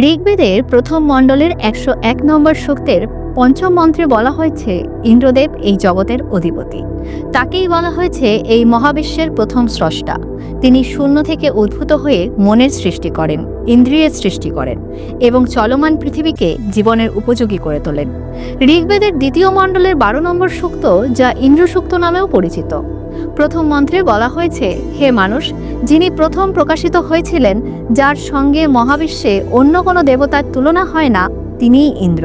ঋগ্বেদের প্রথম মণ্ডলের একশো এক নম্বর সূক্তের পঞ্চম মন্ত্রে বলা হয়েছে, ইন্দ্রদেব এই জগতের অধিপতি। তাকেই বলা হয়েছে এই মহাবিশ্বের প্রথম স্রষ্টা। তিনি শূন্য থেকে উদ্ভূত হয়ে মনের সৃষ্টি করেন, ইন্দ্রিয়ের সৃষ্টি করেন এবং চলমান পৃথিবীকে জীবনের উপযোগী করে তোলেন। ঋগ্বেদের দ্বিতীয় মণ্ডলের বারো নম্বর সূক্ত যা ইন্দ্রসূক্ত নামেও পরিচিত। প্রথম মন্ত্রে বলা হয়েছে, হে মানুষ, যিনি প্রথম প্রকাশিত হয়েছিলেন, যার সঙ্গে মহাবিশ্বে অন্য কোনো দেবতার তুলনা হয় না, তিনিই ইন্দ্র।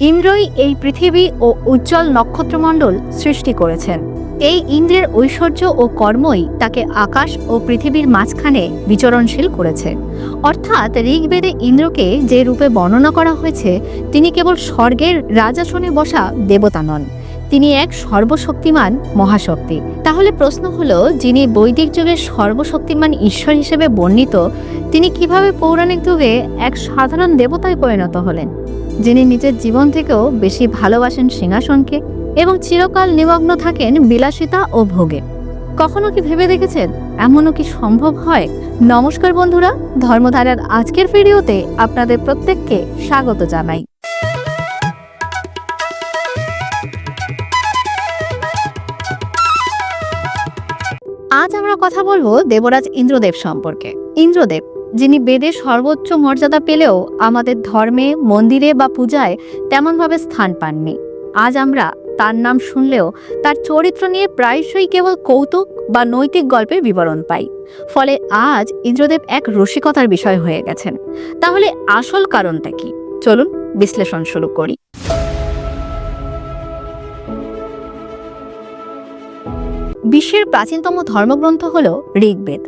ইন্দ্রই এই পৃথিবী ও উজ্জ্বল নক্ষত্রমণ্ডল সৃষ্টি করেছেন। এই ইন্দ্রের ঐশ্বর্য ও কর্মই তাকে আকাশ ও পৃথিবীর মাঝখানে বিচরণশীল করেছে। অর্থাৎ ঋগ্বেদে ইন্দ্রকে যে রূপে বর্ণনা করা হয়েছে, তিনি কেবল স্বর্গের রাজাসনে বসা দেবতা নন। তিনি এক সর্বশক্তিমান মহাশক্তি। তাহলে প্রশ্ন হলো, যিনি বৈদিক যুগের সর্বশক্তিমান ঈশ্বর হিসেবে বর্ণিত, তিনি কীভাবে পৌরাণিক যুগে এক সাধারণ দেবতায় পরিণত হলেন? যিনি নিজের জীবন থেকেও বেশি ভালোবাসেন সিংহাসনকে এবং চিরকাল নিমগ্ন থাকেন বিলাসিতা ও ভোগে। কখনো কি ভেবে দেখেছেন? এমনও কি সম্ভব হয়? নমস্কার বন্ধুরা, ধর্মধারার আজকের ভিডিওতে আপনাদের প্রত্যেককে স্বাগত জানাই। আজ আমরা কথা বলব দেবরাজ ইন্দ্রদেব সম্পর্কে। ইন্দ্রদেব, যিনি বেদে সর্বোচ্চ মর্যাদা পেলেও আমাদের ধর্মে, মন্দিরে বা পূজায় তেমনভাবে স্থান পাননি। আজ আমরা তার নাম শুনলেও তার চরিত্র নিয়ে প্রায়শই কেবল কৌতুক বা নৈতিক গল্পের বিবরণ পাই। ফলে আজ ইন্দ্রদেব এক রসিকতার বিষয় হয়ে গেছেন। তাহলে আসল কারণটা কি? চলুন বিশ্লেষণ শুরু করি। বিশ্বের প্রাচীনতম ধর্মগ্রন্থ হল ঋগ্বেদ।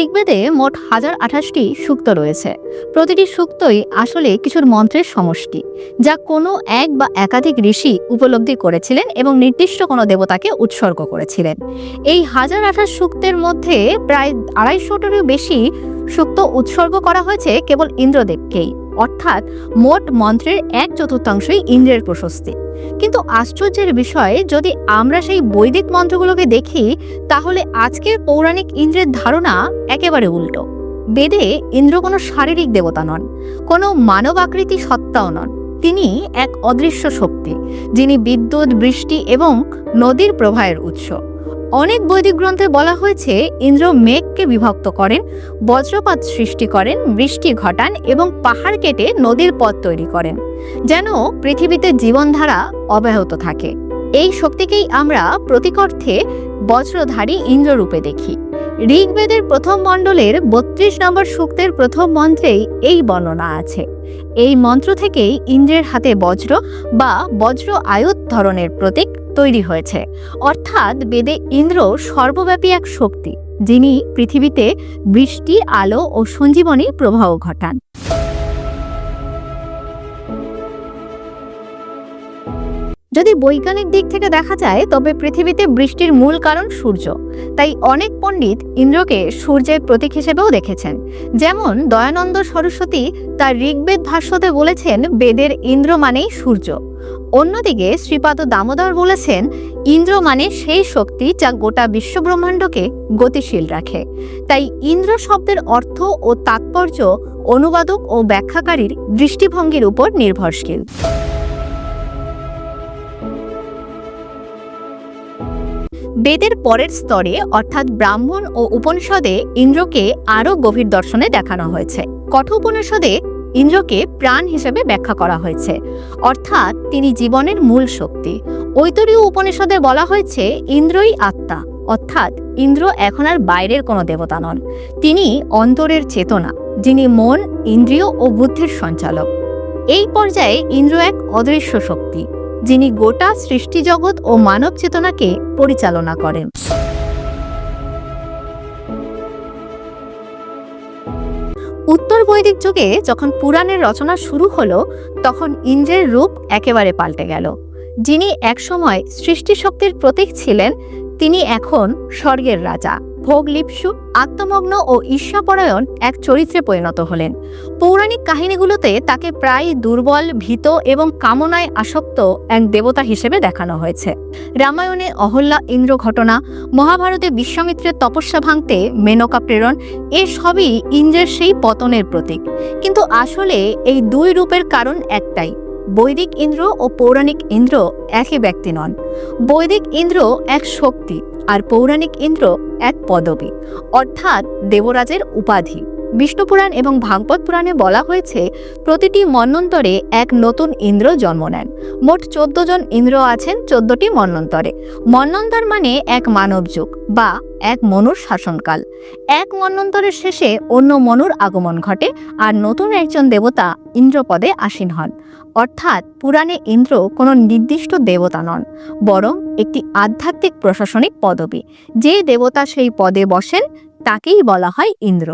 ঋগ্বেদে মোট হাজার আঠাশটি সূক্ত রয়েছে। প্রতিটি সূক্তই আসলে কিছুর মন্ত্রের সমষ্টি, যা কোনো এক বা একাধিক ঋষি উপলব্ধি করেছিলেন এবং নির্দিষ্ট কোনো দেবতাকে উৎসর্গ করেছিলেন। এই হাজার আঠাশ সূক্তের মধ্যে প্রায় আড়াইশোটারও বেশি সূক্ত উৎসর্গ করা হয়েছে কেবল ইন্দ্রদেবকেই। অর্থাৎ মোট মন্ত্রের এক চতুর্থাংশই ইন্দ্রের প্রশস্তি। কিন্তু আশ্চর্যের বিষয়, যদি আমরা সেই বৈদিক মন্ত্রগুলোকে দেখি, তাহলে আজকের পৌরাণিক ইন্দ্রের ধারণা একেবারে উল্টো। বেদে ইন্দ্র কোনো শারীরিক দেবতা নন, কোনো মানব আকৃতি সত্তাও নন। তিনি এক অদৃশ্য শক্তি, যিনি বিদ্যুৎ, বৃষ্টি এবং নদীর প্রবাহের উৎস। অনেক বৈদিক গ্রন্থে বলা হয়েছে, ইন্দ্র মেঘকে বিভক্ত করেন, বজ্রপাত সৃষ্টি করেন, বৃষ্টি ঘটান এবং পাহাড় কেটে নদীর পথ তৈরি করেন, যেন পৃথিবীতে জীবনধারা অব্যাহত থাকে। এই শক্তিকেই আমরা প্রতিকর্থে বজ্রধারী ইন্দ্ররূপে দেখি। ঋগ্বেদের প্রথম মণ্ডলের বত্রিশ নম্বর সূক্তের প্রথম মন্ত্রেই এই বর্ণনা আছে। এই মন্ত্র থেকেই ইন্দ্রের হাতে বজ্র বা বজ্র আয়ুত ধরনের প্রতীক তৈরি হয়েছে। অর্থাৎ বেদে ইন্দ্র সর্বব্যাপী এক শক্তি, যিনি পৃথিবীতে বৃষ্টি, আলো ও সঞ্জীবনী প্রবাহ ঘটান। যদি বৈজ্ঞানিক দিক থেকে দেখা যায়, তবে পৃথিবীতে বৃষ্টির মূল কারণ সূর্য। তাই অনেক পণ্ডিত ইন্দ্রকে সূর্যের প্রতীক হিসেবেও দেখেছেন। যেমন দয়ানন্দ সরস্বতী তার ঋগ্বেদ ভাষ্যতে বলেছেন, বেদের ইন্দ্র মানেই সূর্য। অন্যদিকে শ্রীপাদ দামোদর বলেছেন, ইন্দ্র মানে সেই শক্তি যা গোটা বিশ্বব্রহ্মাণ্ডকে গতিশীল রাখে। তাই ইন্দ্র শব্দের অর্থ ও তাৎপর্য অনুবাদক ও ব্যাখ্যাকারীর দৃষ্টিভঙ্গির উপর নির্ভরশীল। বেদের পরের স্তরে, অর্থাৎ ব্রাহ্মণ ও উপনিষদে ইন্দ্রকে আরও গভীর দর্শনে দেখানো হয়েছে। কঠোপনিষদে ইন্দ্রকে প্রাণ হিসেবে ব্যাখ্যা করা হয়েছে। অর্থাৎ তিনি জীবনের মূল শক্তি। ঐতরীয় উপনিষদে বলা হয়েছে, ইন্দ্রই আত্মা। অর্থাৎ ইন্দ্র এখন আর বাইরের কোনো দেবতা নন। তিনি অন্তরের চেতনা, যিনি মন, ইন্দ্রিয় ও বুদ্ধির সঞ্চালক। এই পর্যায়ে ইন্দ্র এক অদৃশ্য শক্তি। যিনি গোটা সৃষ্টিজগৎ ও মানব চেতনাকে পরিচালনা করেন। উত্তর বৈদিক যুগে যখন পুরাণের রচনা শুরু হলো, তখন ইন্দ্রের রূপ একেবারে পাল্টে গেল। যিনি একসময় সৃষ্টি শক্তির প্রতীক ছিলেন, তিনি এখন স্বর্গের রাজা। ভোগলিপসু আত্মমগ্ন ও ঈর্ষাপরায়ণ এক চরিত্রে পরিণত হলেন। পৌরাণিক কাহিনীগুলোতে তাকে প্রায় দুর্বল, ভীত এবং কামনায় আসক্ত এক দেবতা হিসেবে দেখানো হয়েছে। রামায়ণে অহল্যা ইন্দ্র ঘটনা, মহাভারতে বিশ্বামিত্রের তপস্যা ভাঙতে মেনকা প্রেরণ, এ সবই ইন্দ্রের সেই পতনের প্রতীক। কিন্তু আসলে এই দুই রূপের কারণ একটাই, বৈদিক ইন্দ্র ও পৌরাণিক ইন্দ্র একই ব্যক্তি নন। বৈদিক ইন্দ্র এক শক্তি আর পৌরাণিক ইন্দ্র এক পদবী অর্থাৎ দেবরাজের উপাধি। বিষ্ণুপুরাণ এবং ভাগবত পুরাণে বলা হয়েছে, প্রতিটি মন্বন্তরে এক নতুন ইন্দ্র জন্ম নেন। মোট চোদ্দ জন ইন্দ্র আছেন চোদ্দটি মন্বন্তরে মন্বন্তর মানে এক মানব যুগ বা এক মনুর শাসনকাল। এক মন্বন্তরের শেষে অন্য মনুর আগমন ঘটে আর নতুন একজন দেবতা ইন্দ্রপদে আসীন হন। অর্থাৎ পুরাণে ইন্দ্র কোনো নির্দিষ্ট দেবতা নন, বরং একটি আধ্যাত্মিক প্রশাসনিক পদবী। যে দেবতা সেই পদে বসেন, তাকেই বলা হয় ইন্দ্র।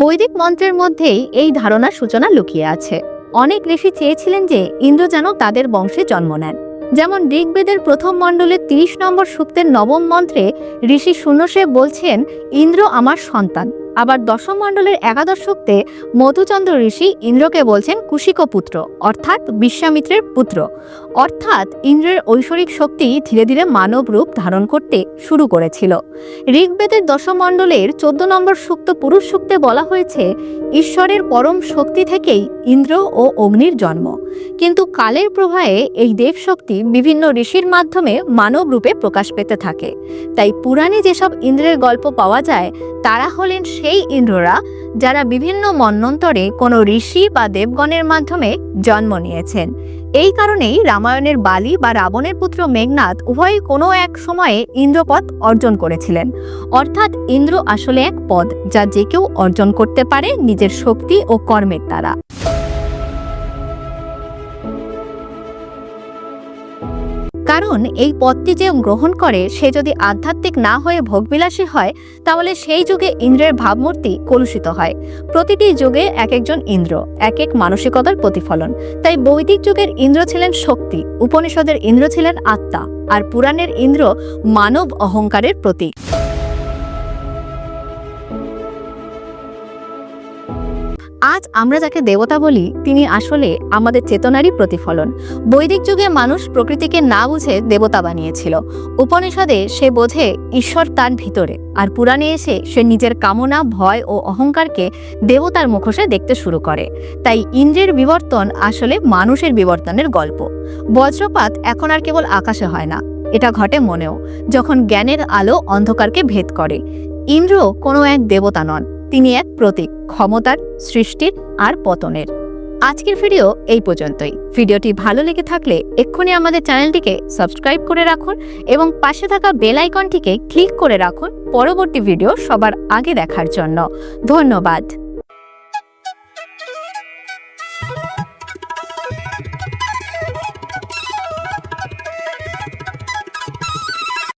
বৈদিক মন্ত্রের মধ্যেই এই ধারণার সূচনা লুকিয়ে আছে। অনেক ঋষি চেয়েছিলেন যে ইন্দ্র যেন তাদের বংশে জন্ম নেন। যেমন ঋগ্বেদের প্রথম মণ্ডলের তিরিশ নম্বর সূক্তের নবম মন্ত্রে ঋষি শূন্যসে বলছেন, ইন্দ্র আমার সন্তান। আবার দশম মণ্ডলের একাদশ সূক্তে মধুচন্দ্র ঋষি ইন্দ্রকে বলছেন কুশিক পুত্র অর্থাৎ বিশ্বামিত্রের পুত্র। অর্থাৎ ইন্দ্রের ঐশ্বরিক শক্তি ধীরে ধীরে মানব রূপ ধারণ করতে শুরু করেছিল। ঋগ্বেদের দশম মণ্ডলের চোদ্দ নম্বর সূক্ত পুরুষ সূক্তে বলা হয়েছে, ঈশ্বরের পরম শক্তি থেকেই ইন্দ্র ও অগ্নির জন্ম। কিন্তু কালের প্রবাহে এই দেবশক্তি বিভিন্ন ঋষির মাধ্যমে মানব রূপে প্রকাশ পেতে থাকে। তাই পুরাণে যেসব ইন্দ্রের গল্প পাওয়া যায়, তারা হলেন সেই ইন্দ্ররা যারা বিভিন্ন মন্বন্তরে কোনো ঋষি বা দেবগণের মাধ্যমে জন্ম নিয়েছেন। এই কারণেই রামায়ণের বালি বা রাবণের পুত্র মেঘনাথ উভয়ই কোনো এক সময়ে ইন্দ্রপদ অর্জন করেছিলেন। অর্থাৎ ইন্দ্র আসলে এক পদ, যা যে কেউ অর্জন করতে পারে নিজের শক্তি ও কর্মের দ্বারা। কারণ এই পদটি যে গ্রহণ করে, সে যদি আধ্যাত্মিক না হয়ে ভোগবিলাসী হয়, তাহলে সেই যুগে ইন্দ্রের ভাবমূর্তি কলুষিত হয়। প্রতিটি যুগে এক একজন ইন্দ্র, এক এক মানসিকতার প্রতিফলন। তাই বৈদিক যুগের ইন্দ্র ছিলেন শক্তি, উপনিষদের ইন্দ্র ছিলেন আত্মা, আর পুরাণের ইন্দ্র মানব অহংকারের প্রতীক। আজ আমরা যাকে দেবতা বলি, তিনি আসলে আমাদের চেতনারই প্রতিফলন। বৈদিক যুগে মানুষ প্রকৃতিকে না বুঝে দেবতা বানিয়েছিল। উপনিষদে সে বোঝে ঈশ্বর তার ভিতরে, আর পুরাণে এসে সে নিজের কামনা, ভয় ও অহংকারকে দেবতার মুখোশে দেখতে শুরু করে। তাই ইন্দ্রের বিবর্তন আসলে মানুষের বিবর্তনের গল্প। বজ্রপাত এখন আর কেবল আকাশে হয় না, এটা ঘটে মনেও, যখন জ্ঞানের আলো অন্ধকারকে ভেদ করে। ইন্দ্র কোনো এক দেবতা নন। তিনি এক প্রতীক, ক্ষমতার, সৃষ্টির আর পতনের। আজকের ভিডিও এই পর্যন্তই। ভিডিওটি ভালো লেগে থাকলে এক্ষুনি আমাদের চ্যানেলটিকে সাবস্ক্রাইব করে রাখুন এবং পাশে থাকা বেল আইকনটিকে ক্লিক করে রাখুন পরবর্তী ভিডিও সবার আগে দেখার জন্য। ধন্যবাদ।